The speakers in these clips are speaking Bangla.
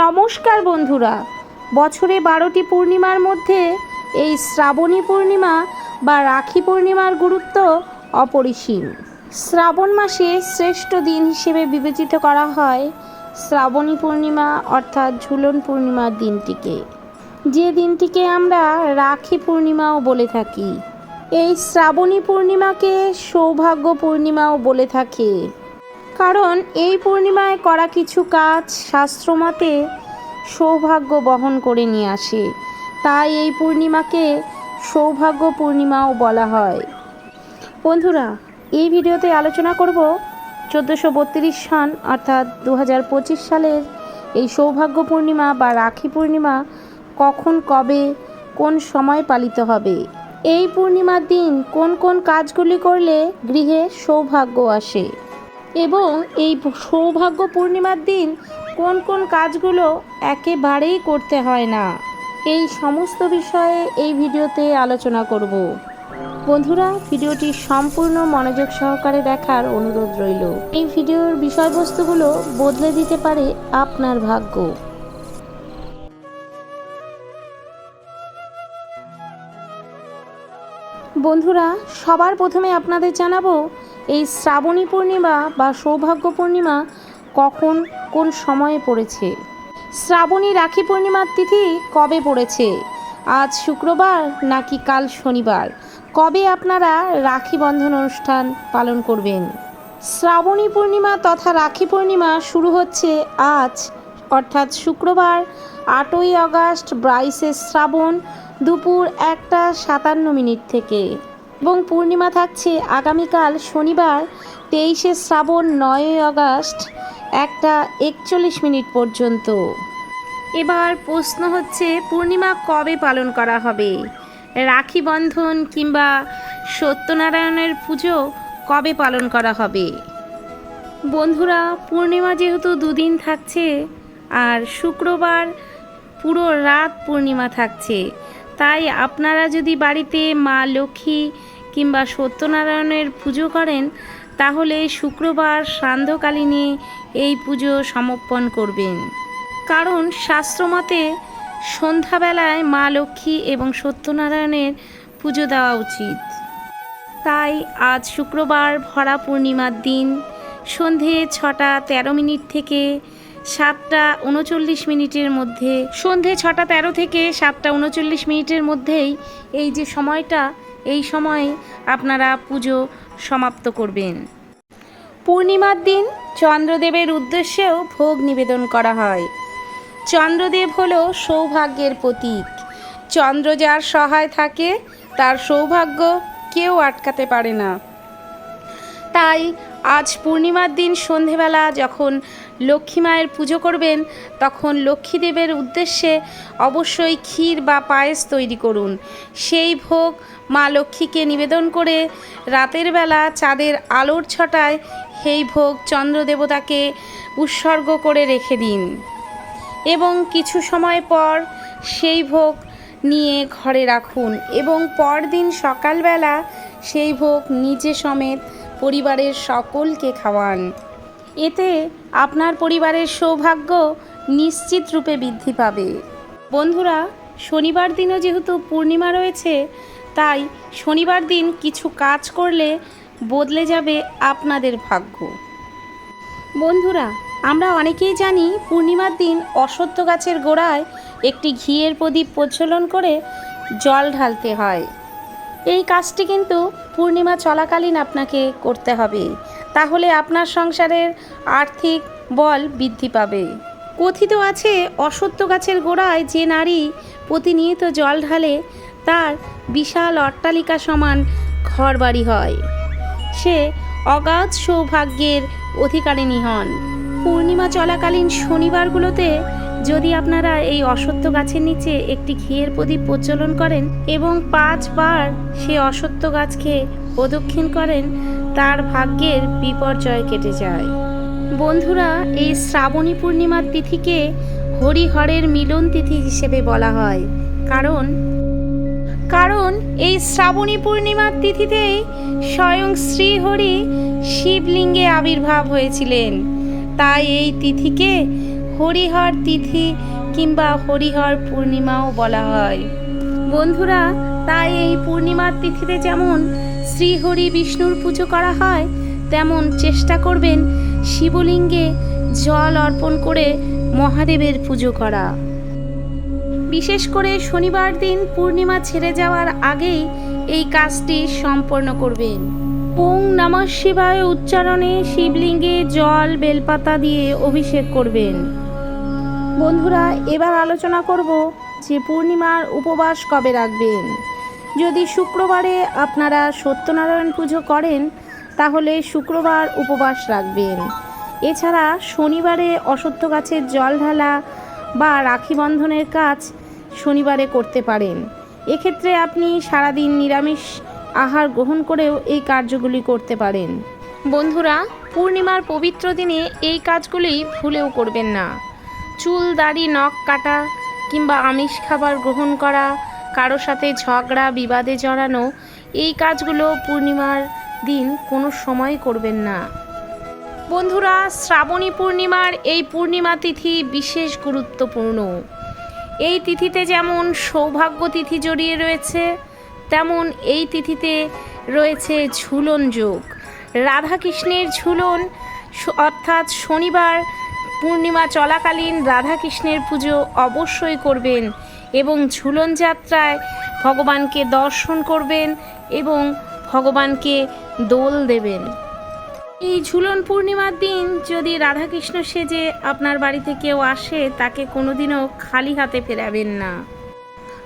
নমস্কার বন্ধুরা। বছরে বারোটি পূর্ণিমার মধ্যে এই শ্রাবণী পূর্ণিমা বা রাখি পূর্ণিমার গুরুত্ব অপরিসীম। শ্রাবণ মাসে শ্রেষ্ঠ দিন হিসেবে বিবেচিত করা হয় শ্রাবণী পূর্ণিমা অর্থাৎ ঝুলন পূর্ণিমার দিনটিকে। যে দিনটিকে আমরা রাখি পূর্ণিমাও বলে থাকি। এই শ্রাবণী পূর্ণিমাকে সৌভাগ্য পূর্ণিমাও বলে থাকে। কারণ এই পূর্ণিমায় করা কিছু কাজ শাস্ত্রমতে সৌভাগ্য বহন করে নিয়ে আসে। তাই এই পূর্ণিমাকে সৌভাগ্য পূর্ণিমাও বলা হয়। বন্ধুরা, এই ভিডিওতে আলোচনা করব চোদ্দোশো বত্রিশ সন অর্থাৎ দু হাজার পঁচিশ সালের এই সৌভাগ্য পূর্ণিমা বা রাখি পূর্ণিমা কখন, কবে, কোন সময় পালিত হবে। এই পূর্ণিমার দিন কোন কোন কাজগুলি করলে গৃহে সৌভাগ্য আসে? এবং এই সৌভাগ্য পূর্ণিমার দিন কোন কোন কাজগুলো একেবারেই করতে হয় না। এই সমস্ত বিষয়ে এই ভিডিওতে আলোচনা করব। বন্ধুরা, ভিডিওটি সম্পূর্ণ মনোযোগ সহকারে দেখার অনুরোধ রইল। এই ভিডিওর বিষয়বস্তুগুলো বদলে দিতে পারে আপনার ভাগ্য। বন্ধুরা, সবার প্রথমে আপনাদের জানাব এই শ্রাবণী পূর্ণিমা বা সৌভাগ্য পূর্ণিমা কখন কোন সময়ে পড়েছে? শ্রাবণী রাখি পূর্ণিমার তিথি কবে পড়েছে? আজ শুক্রবার নাকি কাল শনিবার? কবে আপনারা রাখি বন্ধন অনুষ্ঠান পালন করবেন? শ্রাবণী পূর্ণিমা তথা রাখি পূর্ণিমা শুরু হচ্ছে আজ, অর্থাৎ শুক্রবার, আটই আগস্ট বাইশে শ্রাবণ দুপুর একটা সাতান্ন মিনিট থেকে। এবং পূর্ণিমা থাকছে আগামীকাল শনিবার, তেইশে শ্রাবণ, নয়ই আগস্ট, একটা একচল্লিশ মিনিট পর্যন্ত। এবার প্রশ্ন হচ্ছে, পূর্ণিমা কবে পালন করা হবে? রাখি বন্ধন কিংবা সত্যনারায়ণের পুজো কবে পালন করা হবে? বন্ধুরা, পূর্ণিমা যেহেতু দুদিন থাকছে, আর শুক্রবার পুরো রাত পূর্ণিমা থাকছে, তাই আপনারা যদি বাড়িতে মা লক্ষ্মী কিংবা সত্যনারায়ণের পুজো করেন, তাহলে শুক্রবার সান্ধ্যকালীনে এই পুজো সমর্পণ করবেন। কারণ শাস্ত্রমতে সন্ধ্যাবেলায় মা লক্ষ্মী এবং সত্যনারায়ণের পুজো দেওয়া উচিত। তাই আজ শুক্রবার ভরা পূর্ণিমার দিন, সন্ধে ছটা তেরো মিনিট থেকে সাতটা উনচল্লিশ মিনিটের মধ্যে, সন্ধে ছটা তেরো থেকে সাতটা উনচল্লিশ মিনিটের মধ্যেই এই যে সময়টা এই সময়ে আপনারা পুজো সমাপ্ত করবেন। পূর্ণিমার দিন চন্দ্রদেবের উদ্দেশ্যেও ভোগ নিবেদন করা হয়। চন্দ্রদেব হলো সৌভাগ্যের প্রতীক। চন্দ্র যার সহায় থাকে, তার সৌভাগ্য কেউ আটকাতে পারে না। তাই আজ পূর্ণিমার দিন সন্ধেবেলা যখন লক্ষ্মী মায়ের পুজো করবেন, তখন লক্ষ্মীদেবের উদ্দেশ্যে অবশ্যই ক্ষীর বা পায়েস তৈরি করুন। সেই ভোগ মা লক্ষ্মীকে নিবেদন করে রাতের বেলা চাঁদের আলোর ছটায় সেই ভোগ চন্দ্রদেবতাকে উৎসর্গ করে রেখে দিন। এবং কিছু সময় পর সেই ভোগ নিয়ে ঘরে রাখুন এবং পরদিন সকালবেলা সেই ভোগ নিজে সমেত পরিবারের সকলকে খাওয়ান। এতে আপনার পরিবারের সৌভাগ্য নিশ্চিত রূপে বৃদ্ধি পাবে। বন্ধুরা, শনিবার দিনও যেহেতু পূর্ণিমা রয়েছে, তাই শনিবার দিন কিছু কাজ করলে বদলে যাবে আপনাদের ভাগ্য। বন্ধুরা, আমরা অনেকেই জানি পূর্ণিমার দিন অসত্য গাছের গোড়ায় একটি ঘিয়ের প্রদীপ প্রজ্বলন করে জল ঢালতে হয়। এই কাজটি কিন্তু পূর্ণিমা চলাকালীন আপনাকে করতে হবে। তাহলে আপনার সংসারের আর্থিক বল বৃদ্ধি পাবে। কথিত আছে অসত্য গাছের গোড়ায় যে নারী প্রতিনিয়ত জল ঢালে, তার বিশাল অট্টালিকা সমান ঘর বাড়ি হয়। সে অগাধ সৌভাগ্যের অধিকারিণী হন। পূর্ণিমা চলাকালীন শনিবারগুলোতে যদি আপনারা এই অসত্য গাছের নিচে একটি ঘিয়ের প্রদীপ প্রজ্বলন করেন এবং পাঁচবার সে অসত্য গাছকে প্রদক্ষিণ করেন তার ভাগ্যের বিপর্যয় কেটে যায়। বন্ধুরা, এই শ্রাবণী পূর্ণিমার তিথিকে হরিহরের মিলন তিথি হিসেবে বলা হয়। কারণ কারণ এই শ্রাবণী পূর্ণিমার তিথিতেই স্বয়ং শ্রীহরি শিবলিঙ্গে আবির্ভাব হয়েছিলেন। তাই এই তিথিকে হরিহর তিথি কিংবা হরিহর পূর্ণিমাও বলা হয়। বন্ধুরা, তাই এই পূর্ণিমার তিথিতে যেমন শ্রীহরি বিষ্ণুর পুজো করা হয়, তেমন চেষ্টা করবেন শিবলিঙ্গে জল অর্পণ করে মহাদেবের পুজো করা। বিশেষ করে শনিবার দিন পূর্ণিমা ছেড়ে যাওয়ার আগেই এই কাজটি সম্পন্ন করবেন। ওং নমঃ শিবায় উচ্চারণে শিবলিঙ্গে জল, বেলপাতা দিয়ে অভিষেক করবেন। বন্ধুরা, এবার আলোচনা করব যে পূর্ণিমার উপবাস কবে রাখবেন। যদি শুক্রবারে আপনারা সত্যনারায়ণ পুজো করেন, তাহলে শুক্রবার উপবাস রাখবেন। এছাড়া শনিবারে অসত্য গাছের জল ঢালা বা রাখি বন্ধনের কাজ শনিবারে করতে পারেন। এক্ষেত্রে আপনি সারাদিন নিরামিষ আহার গ্রহণ করেও এই কার্যগুলি করতে পারেন। বন্ধুরা, পূর্ণিমার পবিত্র দিনে এই কাজগুলি ভুলেও করবেন না। চুল, দাড়ি, নখ কাটা কিংবা আমিষ খাবার গ্রহণ করা কারও সাথে ঝগড়া, বিবাদে জড়ানো, এই কাজগুলো পূর্ণিমার দিন কোনো সময় করবেন না। বন্ধুরা, শ্রাবণী পূর্ণিমার এই পূর্ণিমা তিথি বিশেষ গুরুত্বপূর্ণ। এই তিথিতে যেমন সৌভাগ্য তিথি জড়িয়ে রয়েছে, তেমন এই তিথিতে রয়েছে ঝুলন যোগ। রাধাকৃষ্ণের ঝুলন অর্থাৎ শনিবার পূর্ণিমা চলাকালীন রাধাকৃষ্ণের পুজো অবশ্যই করবেন। এবং ঝুলন যাত্রায় ভগবানকে দর্শন করবেন এবং ভগবানকে দোল দেবেন। এই ঝুলন পূর্ণিমার দিন যদি রাধাকৃষ্ণ সেজে আপনার বাড়িতে কেউ আসে, তাকে কোনোদিনও খালি হাতে ফেরাবেন না।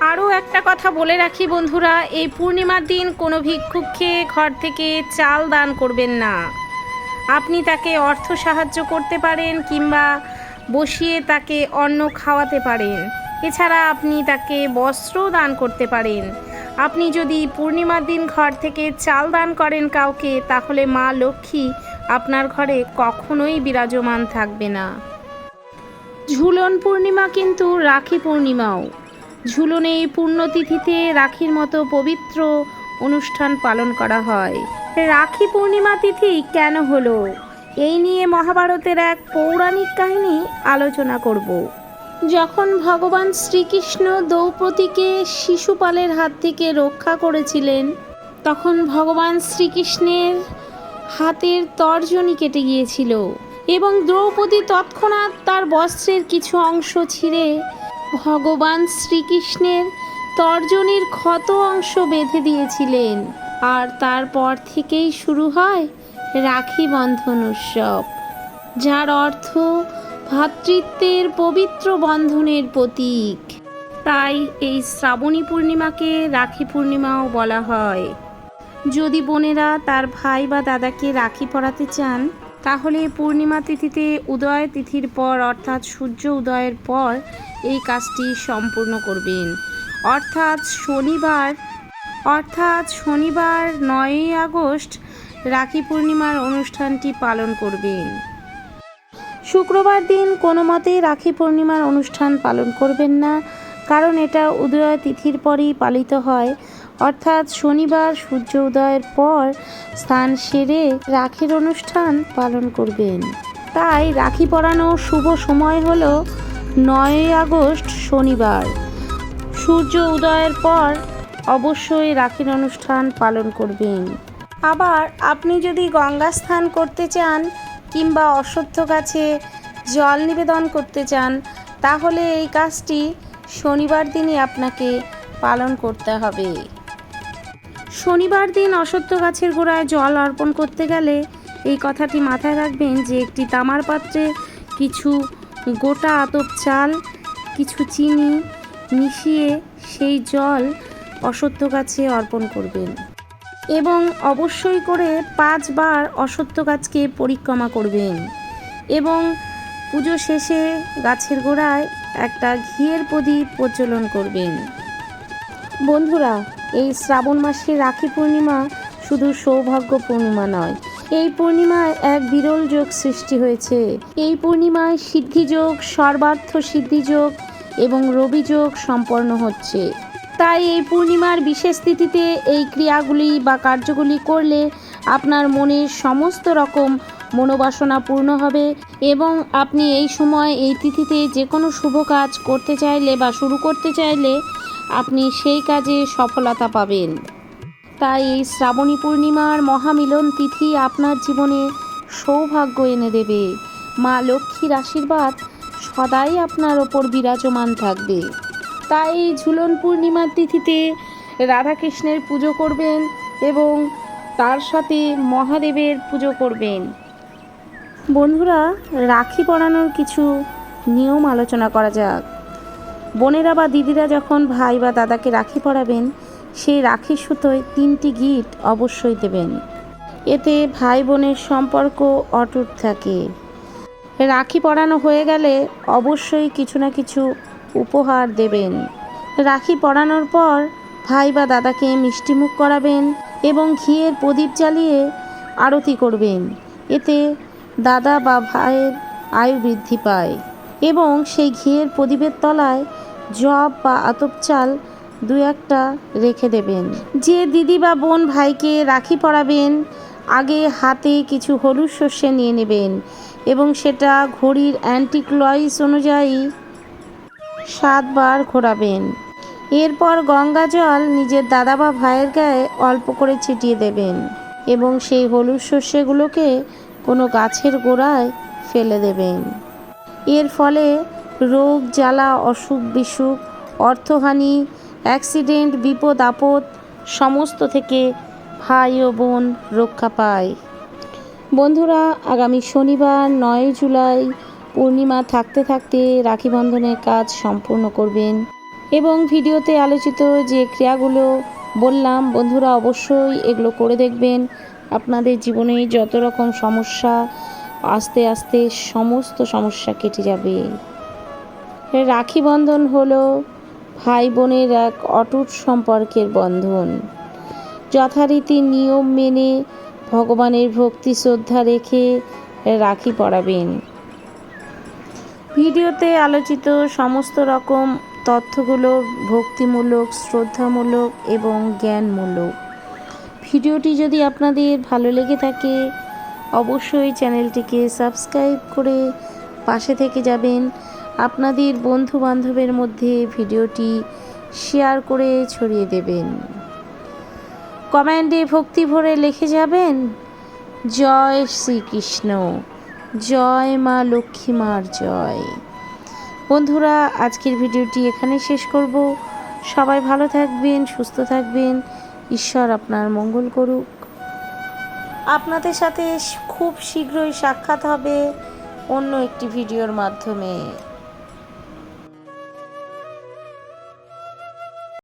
আরও একটা কথা বলে রাখি বন্ধুরা, এই পূর্ণিমার দিন কোনো ভিক্ষুককে ঘর থেকে চাল দান করবেন না। আপনি তাকে অর্থ সাহায্য করতে পারেন কিংবা বসিয়ে তাকে অন্ন খাওয়াতে পারেন। এছাড়া আপনি তাকে বস্ত্রও দান করতে পারেন। আপনি যদি পূর্ণিমার দিন ঘর থেকে চাল দান করেন কাউকে, তাহলে মা লক্ষ্মী আপনার ঘরে কখনোই বিরাজমান থাকবে না। ঝুলন পূর্ণিমা কিন্তু রাখি পূর্ণিমাও। ঝুলনে এই পুণ্যতিথিতে রাখির মতো পবিত্র অনুষ্ঠান পালন করা হয়। রাখি পূর্ণিমা তিথি কেন হলো? এই নিয়ে মহাভারতের এক পৌরাণিক কাহিনী আলোচনা করব। যখন ভগবান শ্রীকৃষ্ণ দ্রৌপদীকে শিশুপালের হাত থেকে রক্ষা করেছিলেন, তখন ভগবান শ্রীকৃষ্ণের হাতের তর্জনী কেটে গিয়েছিল এবং দ্রৌপদী তৎক্ষণাৎ তার বস্ত্রের কিছু অংশ ছিঁড়ে ভগবান শ্রীকৃষ্ণের তর্জনীর ক্ষত অংশ বেঁধে দিয়েছিলেন। আর তারপর থেকেই শুরু হয় রাখি বন্ধন উৎসব, যার অর্থ ভ্রাতৃত্বের পবিত্র বন্ধনের প্রতীক। তাই এই শ্রাবণী পূর্ণিমাকে রাখি পূর্ণিমাও বলা হয়। যদি বোনেরা তার ভাই বা দাদাকে রাখি পরাতে চান, তাহলে পূর্ণিমা তিথিতে উদয় তিথির পর, অর্থাৎ সূর্য উদয়ের পর, এই কাজটি সম্পূর্ণ করবেন। অর্থাৎ শনিবার অর্থাৎ শনিবার নয়ই আগস্ট রাখি পূর্ণিমার অনুষ্ঠানটি পালন করবেন। শুক্রবার দিন কোনো মতেই রাখি পূর্ণিমার অনুষ্ঠান পালন করবেন না, কারণ এটা উদয় তিথির পরেই পালিত হয়। অর্থাৎ শনিবার সূর্য উদয়ের পর স্থান সেরে রাখির অনুষ্ঠান পালন করবেন। তাই রাখি পরানো শুভ সময় হল নয়ই আগস্ট শনিবার। সূর্য উদয়ের পর অবশ্যই রাখির অনুষ্ঠান পালন করবেন। আবার আপনি যদি গঙ্গা স্নান করতে চান কিংবা অশ্বত্থ গাছে জল নিবেদন করতে চান, তাহলে এই কাজটি শনিবার দিনই আপনাকে পালন করতে হবে। শনিবার দিন অশ্বত্থ গাছের গোড়ায় জল অর্পণ করতে গেলে এই কথাটি মাথায় রাখবেন যে একটি তামার পাত্রে কিছু গোটা আতপ চাল, কিছু চিনি মিশিয়ে সেই জল অশ্বত্থ গাছে অর্পণ করবেন। এবং অবশ্যই করে পাঁচবার অশ্বত্থ গাছকে পরিক্রমা করবেন। এবং পুজো শেষে গাছের গোড়ায় একটা ঘিয়ের প্রদীপ প্রচলন করবেন। বন্ধুরা, এই শ্রাবণ মাসে রাখি পূর্ণিমা শুধু সৌভাগ্য পূর্ণিমা নয়। এই পূর্ণিমায় এক বিরল যোগ সৃষ্টি হয়েছে। এই পূর্ণিমায় সিদ্ধিযোগ, সর্বার্থ সিদ্ধিযোগ এবং রবিযোগ সম্পন্ন হচ্ছে। তাই এই পূর্ণিমার বিশেষ তিথিতে এই ক্রিয়াগুলি বা কার্যগুলি করলে আপনার মনের সমস্ত রকম মনোবাসনা পূর্ণ হবে এবং আপনি এই সময় এই তিথিতে যে কোনো শুভ কাজ করতে চাইলে বা শুরু করতে চাইলে আপনি সেই কাজে সফলতা পাবেন। তাই এই শ্রাবণী পূর্ণিমার মহামিলন তিথি আপনার জীবনে সৌভাগ্য এনে দেবে। মা লক্ষ্মীর আশীর্বাদ সদাই আপনার ওপর বিরাজমান থাকবে। তাই ঝুলন পূর্ণিমার তিথিতে রাধাকৃষ্ণের পুজো করবেন এবং তার সাথে মহাদেবের পুজো করবেন। বন্ধুরা, রাখি পরানোর কিছু নিয়ম আলোচনা করা যাক। বোনেরা বা দিদিরা যখন ভাই বা দাদাকে রাখি পরাবেন, সেই রাখির সুতোয় তিনটি গিট অবশ্যই দেবেন। এতে ভাই বোনের সম্পর্ক অটুট থাকে। রাখি পরানো হয়ে গেলে অবশ্যই কিছু না কিছু উপহার দেবেন। রাখি পরানোর পর ভাই বা দাদাকে মিষ্টিমুখ করাবেন এবং ঘিয়ের প্রদীপ জ্বালিয়ে আরতি করবেন। এতে দাদা বা ভাইয়ের আয়ু বৃদ্ধি পায় এবং সেই ঘিয়ের প্রদীপের তলায় জব বা আতপ চাল দু একটা রেখে দেবেন। যে দিদি বা বোন ভাইকে রাখি পরাবেন, আগে হাতে কিছু হলুদ শস্যে নিয়ে নেবেন এবং সেটা ঘড়ির অ্যান্টিক্লয়েস অনুযায়ী সাতবার ঘোরাবেন। এরপর গঙ্গা জল নিজের দাদা বা ভাইয়ের গায়ে অল্প করে ছিটিয়ে দেবেন এবং সেই হলুদ শস্যগুলোকে কোনো গাছের গোড়ায় ফেলে দেবেন। এর ফলে রোগ, জ্বালা, অসুখ, বিসুখ, অর্থহানি, অ্যাক্সিডেন্ট, বিপদ, আপদ সমস্ত থেকে ভাই ও বোন রক্ষা পায়। বন্ধুরা, আগামী শনিবার নয় জুলাই পূর্ণিমা থাকতে থাকতে রাখি বন্ধনের কাজ সম্পূর্ণ করবেন। এবং ভিডিওতে আলোচিত যে ক্রিয়াগুলো বললাম, বন্ধুরা অবশ্যই এগুলো করে দেখবেন। আপনাদের জীবনে যত রকম সমস্যা, আস্তে আস্তে সমস্ত সমস্যা কেটে যাবে। রাখি বন্ধন হলো ভাই বোনের এক অটুট সম্পর্কের বন্ধন। যথারীতি নিয়ম মেনে ভগবানের ভক্তি শ্রদ্ধা রেখে রাখি পরাবেন ভিডিওতে আলোচিত সমস্ত রকম তথ্যগুলো ভক্তিমূলক, শ্রদ্ধামূলক এবং জ্ঞানমূলক। ভিডিওটি যদি আপনাদের ভালো লেগে থাকে, অবশ্যই চ্যানেলটিকে সাবস্ক্রাইব করে পাশে থেকে যাবেন। আপনাদের বন্ধু বান্ধবের মধ্যে ভিডিওটি শেয়ার করে ছড়িয়ে দেবেন। কমেন্টে ভক্তি ভরে লিখে যাবেন, জয় শ্রীকৃষ্ণ। জয় মা লক্ষ্মী মার জয়। বন্ধুরা, আজকের ভিডিওটি এখানে শেষ করব। সবাই ভালো থাকবেন, সুস্থ থাকবেন। ঈশ্বর আপনার মঙ্গল করুক। আপনাদের সাথে খুব শীঘ্রই সাক্ষাৎ হবে অন্য একটি ভিডিওর মাধ্যমে।